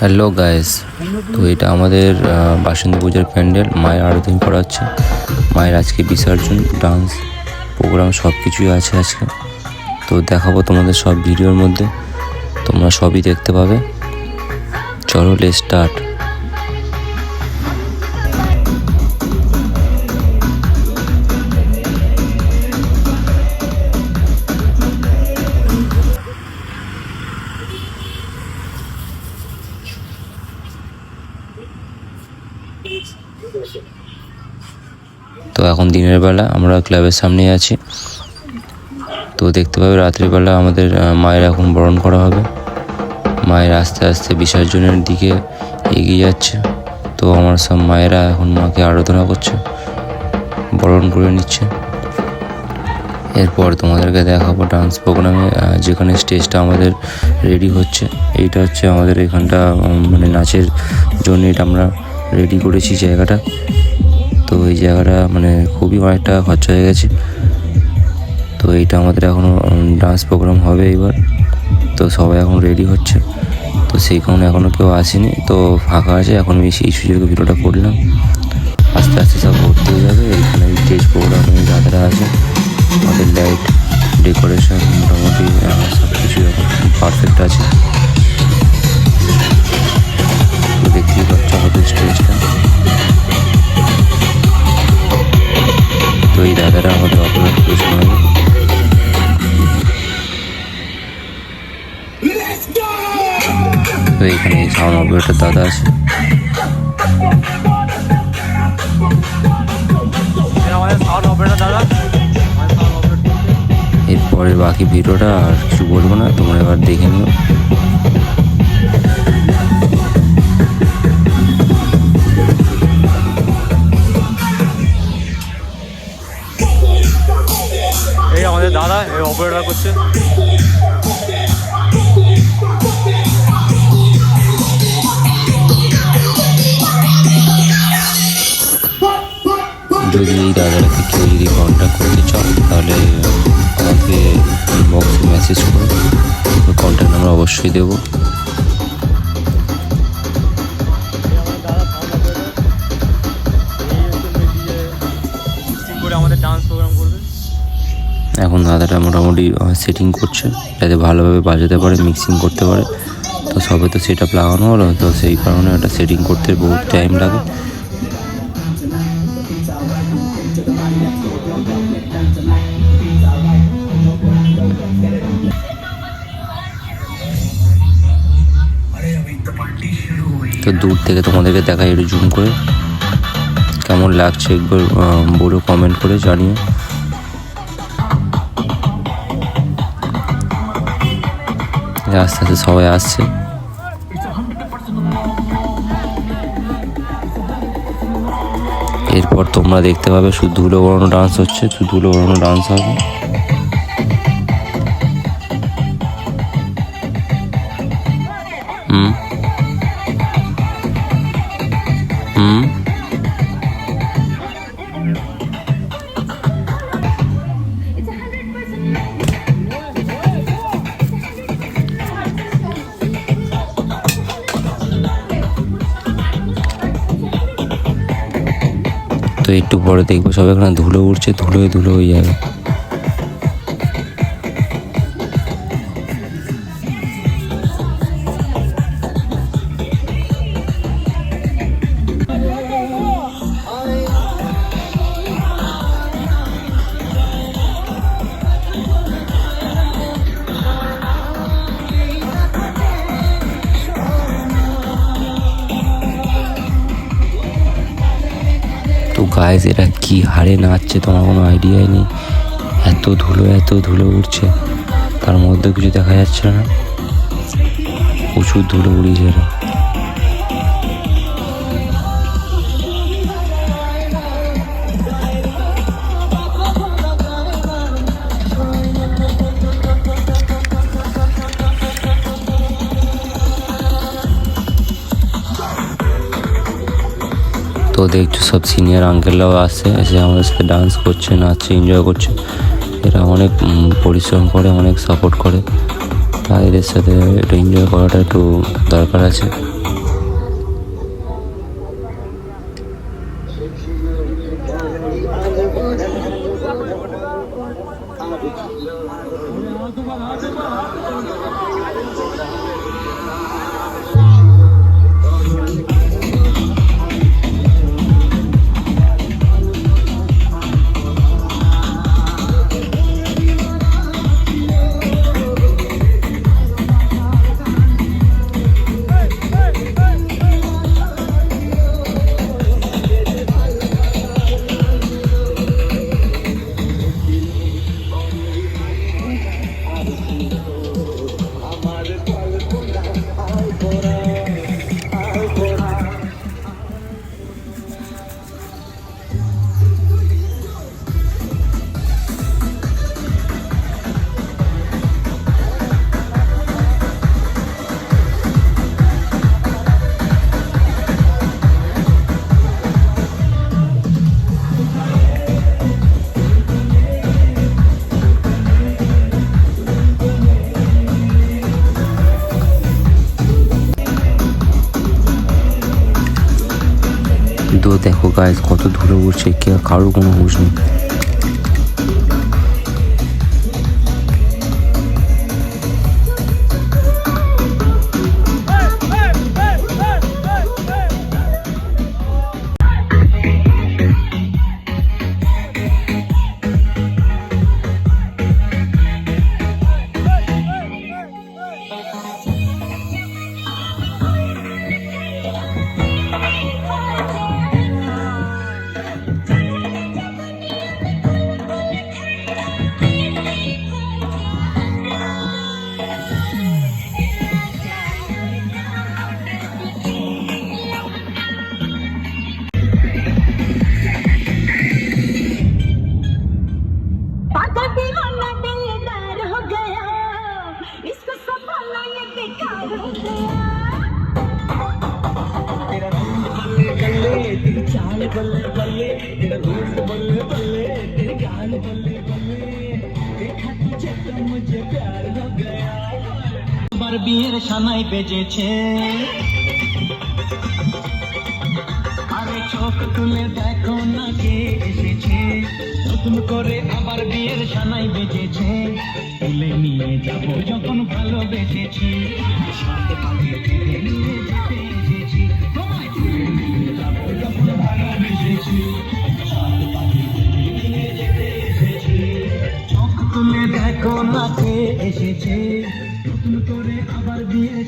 Hello guys তো এটা আমাদের বাসন্তী পূজার প্যান্ডেল। মায়ের আরাধন করা হচ্ছে মায়ের আজকে বিসর্জন, ডান্স, প্রোগ্রাম সব কিছুই আছে আজকে। তো দেখাবো তোমাদের সব ভিডিওর মধ্যে। তোমরা সবই দেখতে পাবে। চলো লে স্টার্ট এখন দিনের বেলা আমরা ক্লাবের সামনেই আছি। তো দেখতে পাবে রাত্রিবেলা আমাদের মায়ের এখন বরণ করা হবে। মায়ের আস্তে আস্তে বিসর্জনের দিকে এগিয়ে যাচ্ছে। তো আমার সব মায়েরা এখন মাকে আরাধনা করছে, বরণ করে নিচ্ছে। এরপর তোমাদেরকে দেখাবো ডান্স প্রোগ্রামে যেখানে স্টেজটা আমাদের রেডি হচ্ছে। এইটা হচ্ছে আমাদের এখানটা মানে নাচের জন্য এটা আমরা রেডি করেছি জায়গাটা। তো এই জায়গাটা মানে খুবই অনেকটা খরচা হয়ে গেছে। তো এইটা আমাদের এখনও ডান্স প্রোগ্রাম হবে এবার তো সবাই এখন রেডি হচ্ছে। তো সেই কারণে এখনও কেউ আসেনি। তো ফাঁকা আছে, এখন আমি সেই সুযোগে ভিডিওটা করলাম। আস্তে আস্তে সব ভর্তি হয়ে যাবে। এখানে স্টেজ প্রোগ্রামে যারা আছে। আমাদের লাইট ডেকোরেশন মোটামুটি সব কিছু পারফেক্ট আছে। দেখতেই পাচ্ছ আমাদের স্টেজটা তো এই দাদারা আমাদের অপারেট করে শোনাবে তো এখানে সাউন্ড অপারেটর দাদা আছে। এটা আমাদের সাউন্ড দাদা আমাদের এরপরে বাকি ভিডিওটা আর কিছু বলব না, তোমরা এবার দেখে নিও। এই করছে যদি দাদাকে কেউ যদি কন্ট্যাক্ট করতে চাও, তাহলে আমাকে ইনবক্সে মেসেজ করো কন্ট্যাক্ট নাম্বার অবশ্যই দেবো। এখন দাদাটা মোটামুটি সেটিং করছে, যাতে ভালোভাবে বাজাতে পারে মিক্সিং করতে পারে। তো সবে তো সেট লাগানো হলো, তো সেই কারণে একটা সেটিং করতে বহুত টাইম লাগে। তো দূর থেকে তোমাদেরকে দেখাই একটু জুম করে। কেমন লাগছে একবার বলো কমেন্ট করে জানিও। আস্তে আস্তে সবাই আসছে এরপর তোমরা দেখতে পাবে, শুধু ধুলো বড়ানো ডান্স হচ্ছে, শুধু ধুলো বড়ানো ডান্স হবে। একটু পরে দেখব। সব এখানে ধুলো উঠছে ধুলোয় ধুলো হয়ে যাবে। তো গায়েস এরা কি হারে নাচছে তোমার কোনো আইডিয়াই নেই। এত ধুলো এত ধুলো উঠছে তার মধ্যে কিছু দেখা যাচ্ছে না। প্রচুর ধুলো উড়িয়েছে এরা। দেখছ সব সিনিয়র আঙ্কেলরাও আসছে এসে আমাদের সাথে ডান্স করছে, নাচছে এনজয় করছে। এরা অনেক পরিশ্রম করে, অনেক সাপোর্ট করে। তাদের সাথে একটু এনজয় করাটা একটু দরকার আছে। গায়ে কত ধুলো উঠছে কারোর কোনো হুঁশ নেই। বার বিয়ের সানাই বেজেছে আরে চোখ তুলে দেখো না কে এসেছে নতুন করে আবার বিয়ের সানাই বেজেছে তুলে নিয়ে যাব যখন ভালোবেসেছি সাথে তুলে নিয়ে যেতে চোখ তুলে দেখো না কে এসেছে। নতুন করে আবার বিয়ে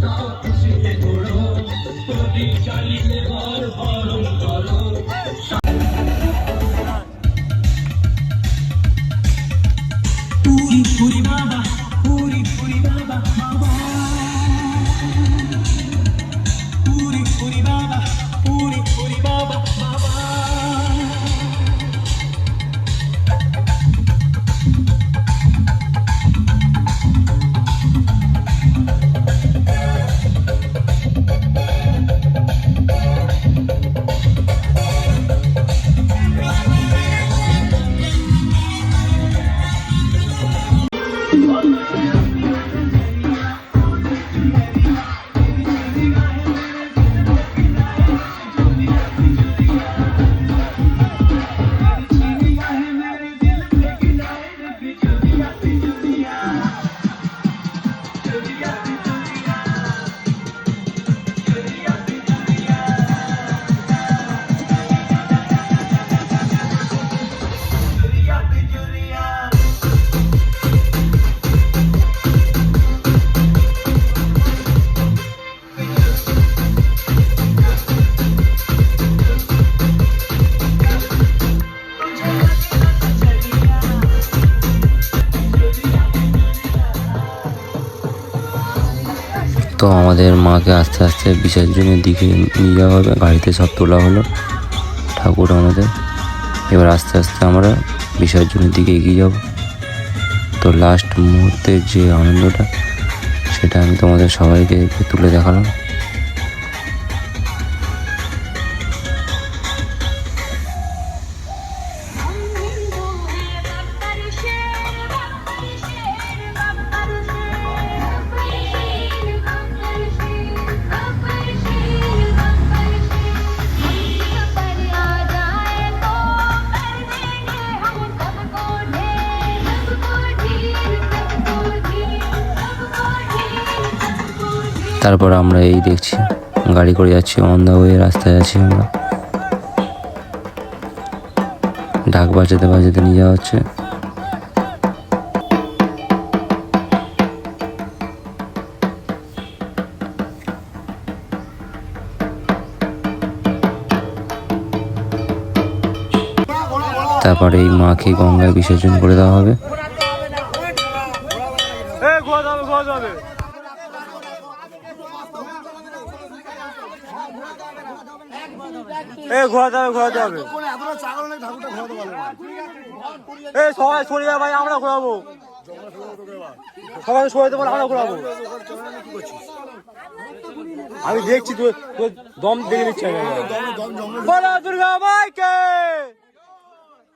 উল্টাও খুশিতে ঘোরো, প্রদীপ জ্বালিয়ে ঘর তো আমাদের মাকে আস্তে আস্তে বিসর্জনের দিকে নিয়ে যাওয়া হবে। গাড়িতে সব তোলা হলো, ঠাকুর আমাদের। এবার আস্তে আস্তে আমরা বিসর্জনের দিকে এগিয়ে যাব। তো লাস্ট মুহূর্তের যে আনন্দটা, সেটা আমি তোমাদের সবাইকে তুলে দেখালাম। তারপর আমরা এই দেখছি, গাড়ি করে যাচ্ছি অন দা ওয়ে রাস্তায় আছি আমরা। ঢাক বাজাতে বাজাতে নিয়ে যাওয়া হচ্ছে। তারপরে এই মাকে গঙ্গায় বিসর্জন করে দেওয়া হবে। এ ঘোরাতে হবে ঘোরাতে হবে এ, সবাই সরে যা ভাই, আমরা ঘোরাবো। সবাই সরে দেবো আমরা ঘোরাবো। আমি দেখছি, তোর তোর দম দেখে নিচ্ছে বলা দুর্গা মাইকে!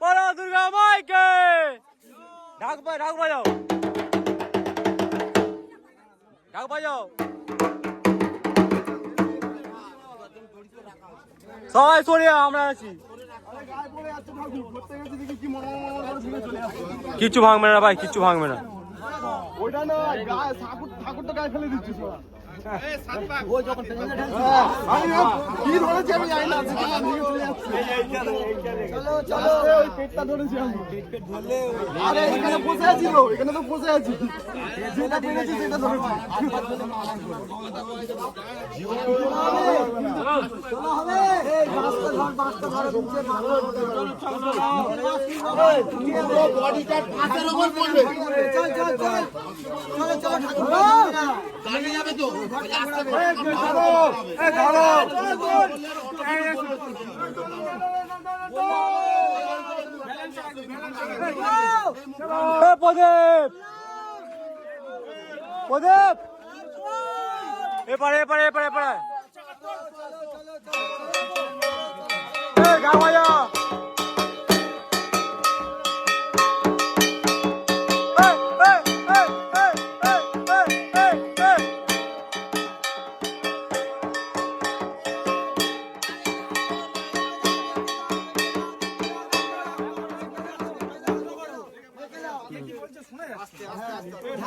বলা দুর্গা মাইকে! ঢাক বাজ ঢাক বাজাও। ঢাক বাজাও। সবাই সরে আমরা আছি। কিচ্ছু ভাঙবে না ভাই কিচ্ছু ভাঙবে না। ওইটা না ঠাকুর তো গায়ে ফেলে দিচ্ছিস জানি না আজকে আমি ভেঙে চলে। চলো চলো আমি আরে এখানে বসে আছি তো। প্রদীপ প্রদীপ এপারে এপারে এপারে এপারে এ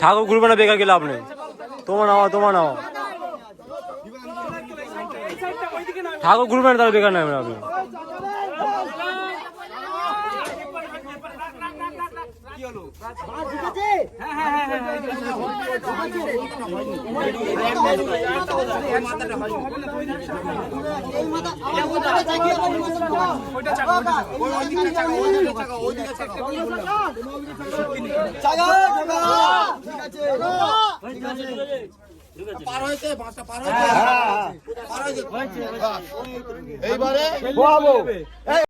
ঠাকুর ঘুরবে না বেকার গেলে আপনি তোমার নাও তোমার নাও। ঠাকুর ঘুরবে না তাহলে বেকার নেবেন আপনি। পার হয়েছে বাঁশটা পার হয়েছে। পার হয়েছে এইবারে।